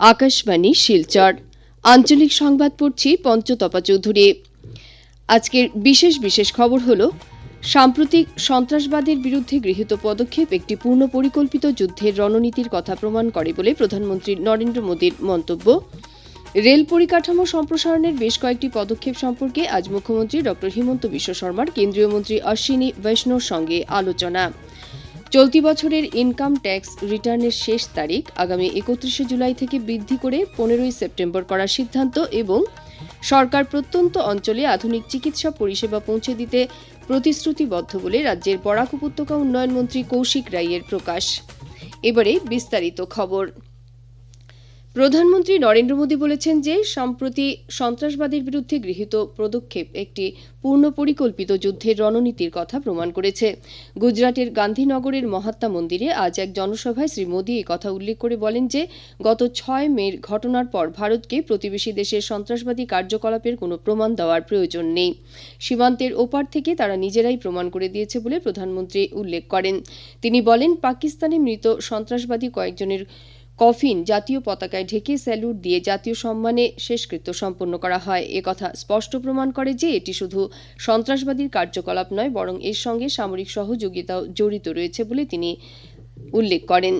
আকাশবাণী, শিলচর। আঞ্চলিক সংবাদ পড়ছি পঞ্চতপা চৌধুরী। আজকের বিশেষ বিশেষ খবর হল, সাম্প্রতিক সন্ত্রাসবাদের বিরুদ্ধে গৃহীত পদক্ষেপ একটি পূর্ণ পরিকল্পিত যুদ্ধের রণনীতির কথা প্রমাণ করে বলে প্রধানমন্ত্রী নরেন্দ্র মোদীর মন্তব্য। রেল পরিকাঠামো সম্প্রসারণের বেশ কয়েকটি পদক্ষেপ সম্পর্কে আজ মুখ্যমন্ত্রী ড হিমন্ত বিশ্ব শর্মার কেন্দ্রীয় মন্ত্রী অশ্বিনী বৈষ্ণর সঙ্গে আলোচনা। চলতি বছরের ইনকাম ট্যাক্স রিটার্নের শেষ তারিখ আগামী একত্রিশে জুলাই থেকে বৃদ্ধি করে পনেরোই সেপ্টেম্বর করার সিদ্ধান্ত এবং সরকার প্রত্যন্ত অঞ্চলে আধুনিক চিকিৎসা পরিষেবা পৌঁছে দিতে প্রতিশ্রুতিবদ্ধ বলে রাজ্যের বরাক উপত্যকা উন্নয়ন মন্ত্রী কৌশিক রাইয়ের প্রকাশ। এবারে বিস্তারিত খবর। প্রধানমন্ত্রী নরেন্দ্র মোদী বলেছেন যে, সম্প্রতি সন্ত্রাসবাদের বিরুদ্ধে গৃহীত পদক্ষেপ একটি পূর্ণ পরিকল্পিত যুদ্ধের রণনীতির কথা প্রমাণ করেছে। গুজরাটের গান্ধীনগরের মহাত্মা মন্দিরে আজ এক জনসভায় শ্রী মোদী কথা উল্লেখ করে বলেন যে, গত ছয় মের ঘটনার পর ভারতকে প্রতিবেশী দেশের সন্ত্রাসবাদী কার্যকলাপের কোনো প্রমাণ দেওয়ার প্রয়োজন নেই। সীমান্তের ওপার থেকে তারা নিজেরাই প্রমাণ করে দিয়েছে বলে প্রধানমন্ত্রী উল্লেখ করেন। তিনি বলেন, পাকিস্তানে মৃত সন্ত্রাসবাদী কয়েকজনের কফিন জাতীয় পতাকায় ঢেকে স্যালুট দিয়ে জাতীয় সম্মানে শেষকৃত্য সম্পন্ন করা হয়। একথা স্পষ্ট প্রমাণ করে যে এটি শুধু সন্ত্রাসবাদীর কার্যকলাপ নয়, বরং এর সঙ্গে সামরিক সহযোগিতাও জড়িত রয়েছে বলে তিনি উল্লেখ করেন।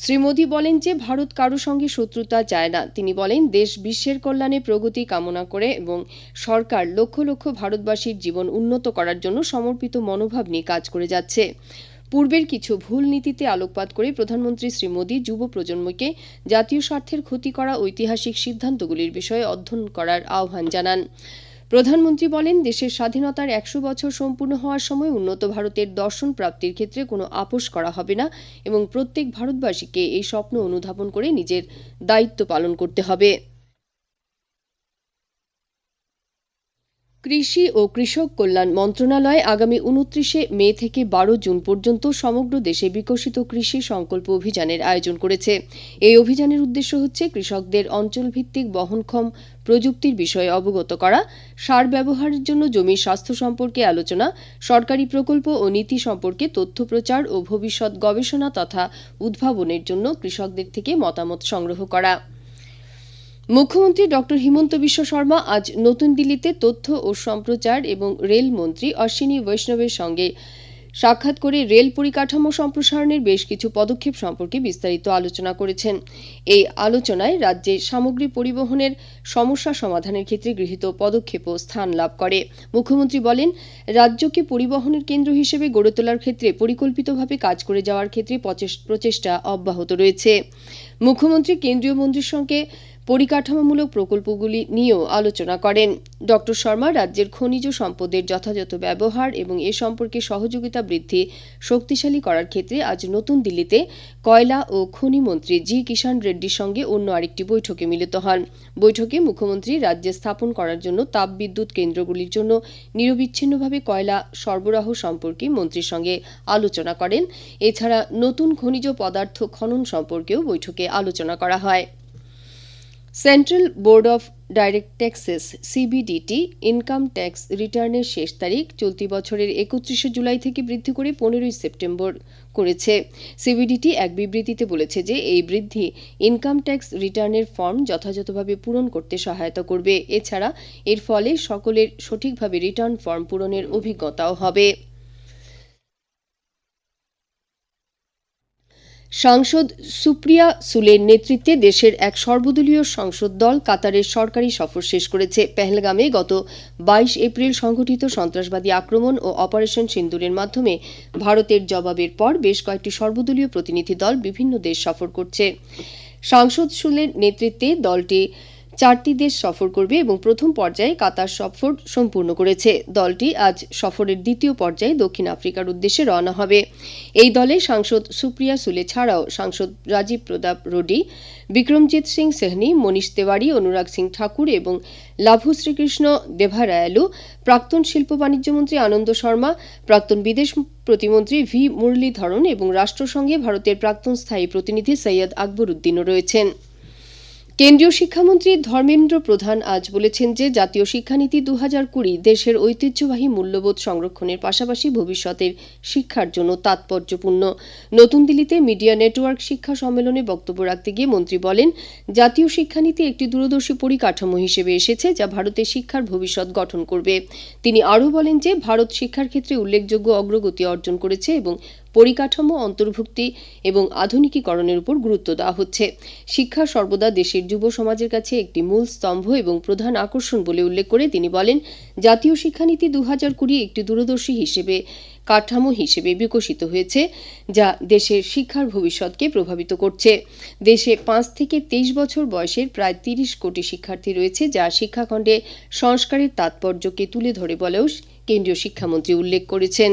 শ্রী মোদী বলেন যে ভারত কারও সঙ্গে শত্রুতা চায় না। তিনি বলেন, দেশ বিশ্বের কল্যাণে প্রগতি কামনা করে এবং সরকার লক্ষ লক্ষ ভারতবাসীর জীবন উন্নত করার জন্য সমর্পিত মনোভাব নিয়ে কাজ করে যাচ্ছে। পূর্বের কিছু ভুল নীতিতে আলোকপাত করে প্রধানমন্ত্রী শ্রী মোদী যুব প্রজন্মকে জাতীয় স্বার্থের ক্ষতি করা ঐতিহাসিক সিদ্ধান্তগুলির বিষয়ে অধ্যয়ন করার আহ্বান জানান। প্রধানমন্ত্রী বলেন, দেশের স্বাধীনতার একশো বছর সম্পূর্ণ হওয়ার সময় উন্নত ভারতের দর্শন প্রাপ্তির ক্ষেত্রে কোনো আপোষ করা হবে না এবং প্রত্যেক ভারতবাসীকে এই স্বপ্ন অনুধাবন করে নিজের দায়িত্ব পালন করতে হবে। কৃষি ও কৃষক কল্যাণ মন্ত্রণালয় আগামী উনত্রিশে মে থেকে বারো জুন পর্যন্ত সমগ্র দেশে বিকশিত কৃষি সংকল্প অভিযানের আয়োজন করেছে। এই অভিযানের উদ্দেশ্য হচ্ছে কৃষকদের অঞ্চলভিত্তিক বহনক্ষম প্রযুক্তির বিষয়ে অবগত করা, সার ব্যবহারের জন্য জমির স্বাস্থ্য সম্পর্কে আলোচনা, সরকারি প্রকল্প ও নীতি সম্পর্কে তথ্য প্রচার ও ভবিষ্যৎ গবেষণা তথা উদ্ভাবনের জন্য কৃষকদের থেকে মতামত সংগ্রহ করা। মুখ্যমন্ত্রী ডক্টর হিমন্ত বিশ্ব শর্মা আজ নতুন দিল্লিতে তথ্য ও সম্প্রচার এবং রেল মন্ত্রী অশ্বিনী বৈষ্ণবের সঙ্গে সাক্ষাৎ করে রেল পরিকাঠামো সম্প্রসারণের বেশ কিছু পদক্ষেপ সম্পর্কে বিস্তারিত আলোচনা করেছেন। এই আলোচনায় রাজ্যে সামগ্রী পরিবহনের সমস্যা সমাধানের ক্ষেত্রে গৃহীত পদক্ষেপও স্থান লাভ করে। মুখ্যমন্ত্রী বলেন, রাজ্যকে পরিবহনের কেন্দ্র হিসেবে গড়ে তোলার ক্ষেত্রে পরিকল্পিতভাবে কাজ করে যাওয়ার ক্ষেত্রে প্রচেষ্টা অব্যাহত রয়েছে। মুখ্যমন্ত্রী, কেন্দ্রীয় মন্ত্রীর সঙ্গে পরিকাঠামোমূলক প্রকল্পগুলি নিয়েও আলোচনা করেন। ড শর্মা, রাজ্যের খনিজ সম্পদের যথাযথ ব্যবহার এবং এ সম্পর্কে সহযোগিতা বৃদ্ধি শক্তিশালী করার ক্ষেত্রে আজ নতুন দিল্লিতে কয়লা ও খনি মন্ত্রী জি কিষাণ রেড্ডির সঙ্গে অন্য আরেকটি বৈঠকে মিলিত হন। বৈঠকে মুখ্যমন্ত্রী রাজ্যে স্থাপন করার জন্য তাপবিদ্যুৎ কেন্দ্রগুলির জন্য নিরবিচ্ছিন্নভাবে কয়লা সরবরাহ সম্পর্কে মন্ত্রীর সঙ্গে আলোচনা করেন। এছাড়া নতুন খনিজ পদার্থ খনন সম্পর্কেও বৈঠকে আলোচনা করা হয়। Central board of direct taxes CBDT income tax রিটার্নের শেষ তারিখ চলতি বছরের একত্রিশে জুলাই থেকে বৃদ্ধি করে পনেরোই সেপ্টেম্বর করেছে। সিবিডিটি এক বিবৃতিতে বলেছে যে, এই বৃদ্ধি ইনকাম ট্যাক্স রিটার্নের ফর্ম যথাযথভাবে পূরণ করতে সহায়তা করবে। এছাড়া এর ফলে সকলের সঠিকভাবে রিটার্ন ফর্ম পূরণের অভিজ্ঞতাও হবে। সাংসদ সুপ্রিয়া সুলের নেতৃত্বে দেশের এক সর্বদলীয় সংসদ দল কাতারের সরকারি সফর শেষ করেছে। পেহলগামে গত বাইশ এপ্রিল সংঘটিত সন্ত্রাসবাদী আক্রমণ ও অপারেশন সিন্দুরের মাধ্যমে ভারতের জবাবের পর বেশ কয়েকটি সর্বদলীয় প্রতিনিধি দল বিভিন্ন দেশ সফর করছে। সাংসদ সুলের নেতৃত্বে দলটি চারটি দেশ সফর করবে এবং প্রথম পর্যায়ে কাতার সফর সম্পূর্ণ করেছে। দলটি আজ সফরের দ্বিতীয় পর্যায়ে দক্ষিণ আফ্রিকার উদ্দেশ্যে রওনা হবে। এই দলে সাংসদ সুপ্রিয়া সুলে ছাড়াও সাংসদ রাজীব প্রতাপ রোডি, বিক্রমজিৎ সিং সেহনি, মনীষ তেওয়ারি, অনুরাগ সিং ঠাকুর এবং লাভু শ্রীকৃষ্ণ দেভারায়ালু, প্রাক্তন শিল্প বাণিজ্যমন্ত্রী আনন্দ শর্মা, প্রাক্তন বিদেশ প্রতিমন্ত্রী ভি মুরলীধরন এবং রাষ্ট্রসংঘে ভারতের প্রাক্তন স্থায়ী প্রতিনিধি সৈয়দ আকবর উদ্দিনও রয়েছেন। কেন্দ্রীয় শিক্ষামন্ত্রী ধর্মেন্দ্র প্রধান আজ বলেছেন যে, জাতীয় শিক্ষানীতি দু হাজার কুড়ি দেশের ঐতিহ্যবাহী মূল্যবোধ সংরক্ষণের পাশাপাশি ভবিষ্যতের শিক্ষার জন্য তাৎপর্যপূর্ণ। নতুন দিল্লিতে মিডিয়া নেটওয়ার্ক শিক্ষা সম্মেলনে বক্তব্য রাখতে গিয়ে মন্ত্রী বলেন, জাতীয় শিক্ষানীতি একটি দূরদর্শী পরিকাঠামো হিসেবে এসেছে যা ভারতের শিক্ষার ভবিষ্যৎ গঠন করবে। তিনি আরও বলেন যে, ভারত শিক্ষার ক্ষেত্রে উল্লেখযোগ্য অগ্রগতি অর্জন করেছে এবং পরিকাঠামো, অন্তর্ভুক্তি এবং আধুনিকীকরণের উপর গুরুত্ব দেওয়া হচ্ছে। শিক্ষা সর্বদা দেশের যুব সমাজের কাছে একটি মূল স্তম্ভ এবং প্রধান আকর্ষণ বলে উল্লেখ করে তিনি বলেন, জাতীয় শিক্ষানীতি দু হাজার কুড়ি একটি দূরদর্শী হিসেবে, কাঠামো হিসেবে বিকশিত হয়েছে, যা দেশের শিক্ষার ভবিষ্যৎকে প্রভাবিত করছে। দেশে পাঁচ থেকে তেইশ বছর বয়সের প্রায় তিরিশ কোটি শিক্ষার্থী রয়েছে, যা শিক্ষাখণ্ডে সংস্কারের তাৎপর্যকে তুলে ধরে বলেও কেন্দ্রীয় শিক্ষামন্ত্রী উল্লেখ করেছেন।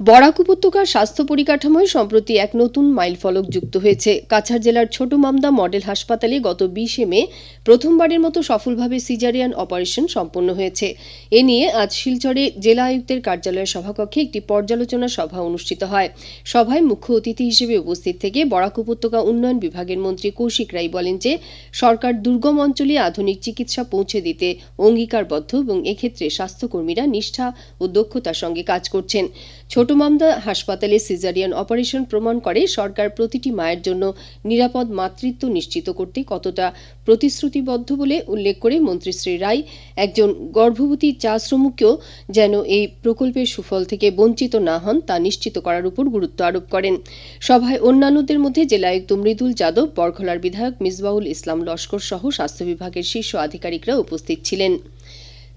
বরাক উপত্যকার স্বাস্থ্য পরিকাঠামোয় সম্প্রতি এক নতুন মাইলফলক যুক্ত হয়েছে। কাছাড় জেলার ছোট মামদা মডেল হাসপাতালে গত বিশে মে প্রথমবারের মতো সফলভাবে সিজারিয়ান অপারেশন সম্পন্ন হয়েছে। এ নিয়ে আজ শিলচরে জেলা আয়ুক্তের কার্যালয়ের সভাকক্ষে একটি পর্যালোচনা সভা অনুষ্ঠিত হয়। সভায় মুখ্য অতিথি হিসেবে উপস্থিত থেকে বরাক উপত্যকা উন্নয়ন বিভাগের মন্ত্রী কৌশিক রাই বলেন যে, সরকার দুর্গম অঞ্চলে আধুনিক চিকিৎসা পৌঁছে দিতে অঙ্গীকারবদ্ধ এবং এক্ষেত্রে স্বাস্থ্যকর্মীরা নিষ্ঠা ও দক্ষতার সঙ্গে কাজ করছেন। ছোট মামদা হাসপাতালে সিজারিয়ান অপারেশন প্রমাণ করে সরকার প্রতিটি মায়ের জন্য নিরাপদ মাতৃত্ব নিশ্চিত করতে কতটা প্রতিশ্রুতিবদ্ধ বলে উল্লেখ করে মন্ত্রী শ্রী রায় একজন গর্ভবতী চা শ্রমিককেও যেন এই প্রকল্পের সুফল থেকে বঞ্চিত না হন তা নিশ্চিত করার উপর গুরুত্ব আরোপ করেন। সভায় অন্যান্যদের মধ্যে জেলা আয়ুক্ত মৃদুল যাদব, বরখলার বিধায়ক মিসবাউল ইসলাম লস্কর সহ স্বাস্থ্য বিভাগের শীর্ষ আধিকারিকরা উপস্থিত ছিলেন।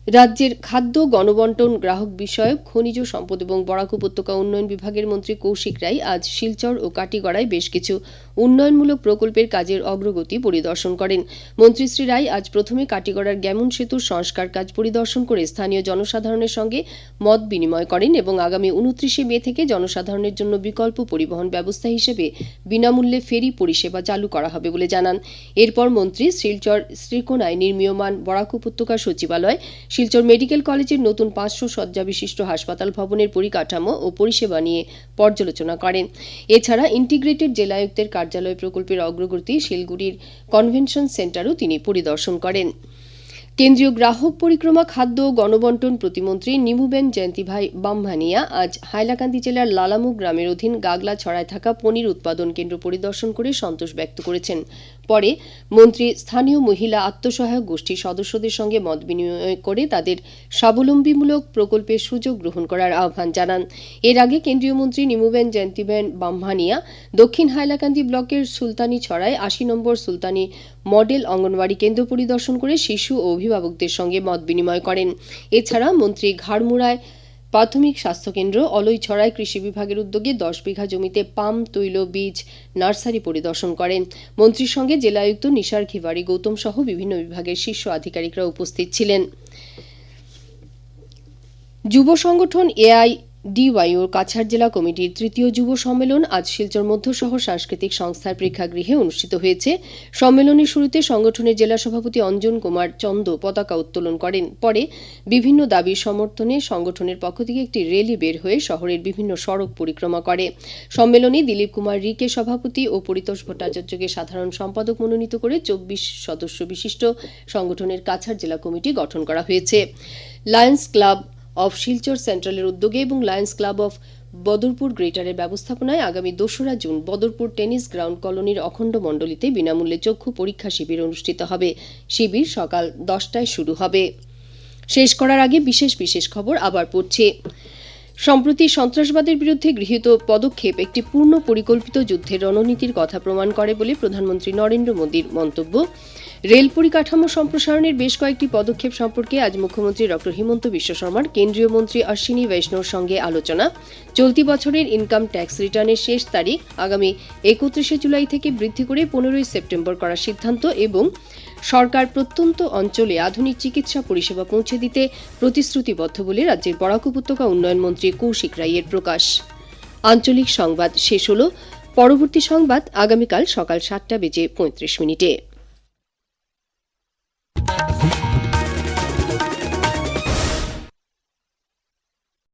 রাজ্যের খাদ্য, গণবন্টন, গ্রাহক বিষয়ক, খনিজ সম্পদ এবং বরাক উপত্যকা উন্নয়ন বিভাগের মন্ত্রী কৌশিক রায় আজ শিলচর ও কাটিগড়ায় বেশ কিছু উন্নয়নমূলক প্রকল্পের কাজের অগ্রগতি পরিদর্শন করেন। মন্ত্রী শ্রী রায় আজ প্রথমে কাটিগড়ার গ্যামন সেতুর সংস্কার কাজ পরিদর্শন করে স্থানীয় জনসাধারণের সঙ্গে মত বিনিময় করেন এবং আগামী উনত্রিশে মে থেকে জনসাধারণের জন্য বিকল্প পরিবহন ব্যবস্থা হিসেবে বিনামূল্যে ফেরি পরিষেবা চালু করা হবে বলে জানান। এরপর মন্ত্রী শিলচর শ্রীকোনায় নির্মীয়মান বরাক উপত্যকা সচিবালয় শিলচর মেডিকেল কলেজের নতুন পাঁচশো শয্যা বিশিষ্ট হাসপাতাল ভবনের পরিকাঠামো ও পরিষেবা নিয়ে পর্যালোচনা করেন। এছাড়া ইন্টিগ্রেটেড জেলায়ুক্তের কার্যালয় প্রকল্পের অগ্রগতি শিলগুড়ির কনভেনশন সেন্টারও তিনি পরিদর্শন করেন। কেন্দ্রীয় গ্রাহক পরিক্রমা, খাদ্য ও গণবন্টন প্রতিমন্ত্রী নিমুবেন জয়ন্তীভাই বামভানিয়া আজ হাইলাকান্দি জেলার লালামু গ্রামের অধীন গাগলা ছড়ায় থাকা পনির উৎপাদন কেন্দ্র পরিদর্শন করে সন্তোষ ব্যক্ত করেছেন। পরে মন্ত্রী স্থানীয় মহিলা আত্মসহায়ক গোষ্ঠীর সদস্যদের সঙ্গে মত বিনিময় করে তাদের স্বাবলম্বীমূলক প্রকল্পের সুযোগ গ্রহণ করার আহ্বান জানান। এর আগে কেন্দ্রীয় মন্ত্রী নিমুবেন জয়ন্তীবেন বামভানিয়া দক্ষিণ হাইলাকান্দি ব্লকের সুলতানি ছড়ায় আশি নম্বর সুলতানি মডেল অঙ্গনওয়াড়ি কেন্দ্র পরিদর্শন করে শিশু ও অভিভাবকদের সঙ্গে মত বিনিময় করেন। এছাড়া মন্ত্রী ঘাড়মুড়ায় প্রাথমিক স্বাস্থ্যকেন্দ্র অলইছড়ায় কৃষি বিভাগের উদ্যোগে দশ বিঘা জমিতে পাম, তৈল, বীজ, নার্সারি পরিদর্শন করেন। মন্ত্রীর সঙ্গে জেলায়ুক্ত নিশার খিভারি গৌতম সহ বিভিন্ন বিভাগের শীর্ষ আধিকারিকরা উপস্থিত ছিলেন। যুব সংগঠন এআই ডিওয়াইও কাছাড় জেলা কমিটির তৃতীয় যুব সম্মেলন আজ শিলচর মধ্য শহর সাংস্কৃতিক সংস্থার প্রেক্ষাগৃহে অনুষ্ঠিত হয়েছে। সম্মেলনের শুরুতে সংগঠনের জেলা সভাপতি অঞ্জন কুমার চন্দ পতাকা উত্তোলন করেন। পরে বিভিন্ন দাবির সমর্থনে সংগঠনের পক্ষ থেকে একটি র্যালি বের হয়ে শহরের বিভিন্ন সড়ক পরিক্রমা করে। সম্মেলনে দিলীপ কুমার রিকে সভাপতি ও পরিতোষ ভট্টাচার্যকে সাধারণ সম্পাদক মনোনীত করে চব্বিশ সদস্য বিশিষ্ট সংগঠনের কাছাড় জেলা কমিটি গঠন করা হয়েছে। লায়ন্স ক্লাব অফ শিলচর সেন্ট্রালের উদ্যোগে এবং লায়ন্স ক্লাব অফ বদরপুর গ্রেটারের ব্যবস্থাপনায় আগামী দোসরা জুন বদরপুর টেনিস গ্রাউন্ড কলোনির অখণ্ড মণ্ডলীতে বিনামূল্যে চক্ষু পরীক্ষা শিবির অনুষ্ঠিত হবে। শিবির সকাল দশটায় শুরু হবে। শেষ করার আগে বিশেষ বিশেষ খবর আবার পড়ছে। সম্প্রতি সন্ত্রাসবাদের বিরুদ্ধে গৃহীত পদক্ষেপ একটি পূর্ণ পরিকল্পিত যুদ্ধের রণনীতির কথা প্রমাণ করে বলে প্রধানমন্ত্রী নরেন্দ্র মোদীর মন্তব্য। রেল পরিকাঠামো সম্প্রসারণের বেশ কয়েকটি পদক্ষেপ সম্পর্কে আজ মুখ্যমন্ত্রী ডক্টর হিমন্ত বিশ্ব শর্মার কেন্দ্রীয় মন্ত্রী অশ্বিনী বৈষ্ণবর সঙ্গে আলোচনা। চলতি বছরের ইনকাম ট্যাক্স রিটার্নের শেষ তারিখ আগামী একত্রিশে জুলাই থেকে বৃদ্ধি করে পনেরোই সেপ্টেম্বর করার সিদ্ধান্ত এবং সরকার প্রত্যন্ত অঞ্চলে আধুনিক চিকিৎসা পরিষেবা পৌঁছে দিতে প্রতিশ্রুতিবদ্ধ বলে রাজ্যের বরাক উপত্যকা উন্নয়ন মন্ত্রী কৌশিক রাইয়ের প্রকাশ। আঞ্চলিক সংবাদ শেষ হল। পরবর্তী সংবাদ আগামীকাল সকাল সাতটা বেজে পঁয়ত্রিশ মিনিটে।